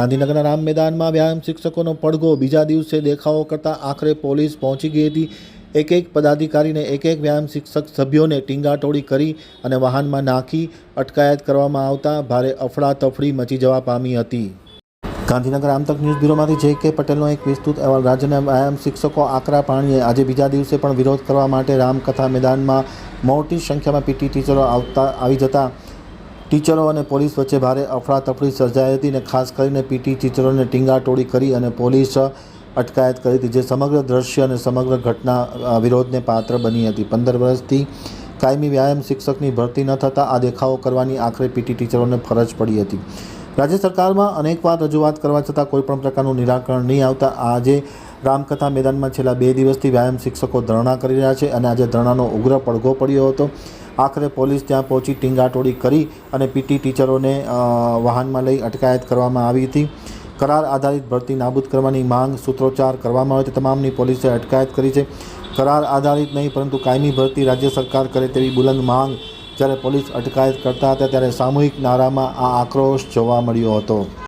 ગાંધીનગરના રામ મેદાનમાં વ્યાયામ શિક્ષકોનો પડઘો બીજા દિવસે દેખાવો કરતાં આખરે પોલીસ પહોંચી ગઈ હતી. એક એક પદાધિકારીને એક એક વ્યાયામ શિક્ષક સભ્યોને ટીંગાટોળી કરી અને વાહનમાં નાખી અટકાયત કરવામાં આવતા ભારે અફડાતફડી મચી જવા પામી હતી. ગાંધીનગર આમતક ન્યૂઝ બ્યુરોમાંથી જે કે પટેલનો એક વિસ્તૃત અહેવાલ, રાજ્યના વ્યાયામ શિક્ષકો આકરા પાણીએ આજે બીજા દિવસે પણ વિરોધ કરવા માટે રામકથા મેદાનમાં મોટી સંખ્યામાં પીટી ટીચરો આવતા, આવી જતા ટીચરો અને પોલીસ વચ્ચે ભારે અફડાતફડી સર્જાઈ હતી અને ખાસ કરીને પીટી ટીચરોને ટીંગાટોળી કરી અને પોલીસ અટકાયત કરી હતી, જે સમગ્ર દ્રશ્ય અને સમગ્ર ઘટના વિરોધને પાત્ર બની હતી. પંદર વર્ષથી કાયમી વ્યાયામ શિક્ષકની ભરતી ન થતાં આ દેખાવો કરવાની આખરે પીટી ટીચરોને ફરજ પડી હતી. રાજ્ય સરકારમાં અનેકવાર રજૂઆત કરવા છતાં કોઈપણ પ્રકારનું નિરાકરણ નહીં આવતા આજે રામકથા મેદાનમાં છેલ્લા બે દિવસથી વ્યાયામ શિક્ષકો ધરણા કરી રહ્યા છે અને આજે ધરણાનો ઉગ્ર પડઘો પડ્યો હતો. આખરે પોલીસ ત્યાં પહોંચી ટીંગાટોળી કરી અને પીટી ટીચરોને વાહનમાં લઈ અટકાયત કરવામાં આવી હતી. કરાર આધારિત ભરતી નાબૂદ કરવાની માંગ સૂત્રોચ્ચાર કરવામાં આવે તે તમામની પોલીસે અટકાયત કરી છે. કરાર આધારિત નહીં, પરંતુ કાયમી ભરતી રાજ્ય સરકાર કરે તેવી બુલંદ માંગ જ્યારે પોલીસ અટકાયત કરતા હતા, ત્યારે સામૂહિક નારામાં આ આક્રોશ જોવા મળ્યો હતો.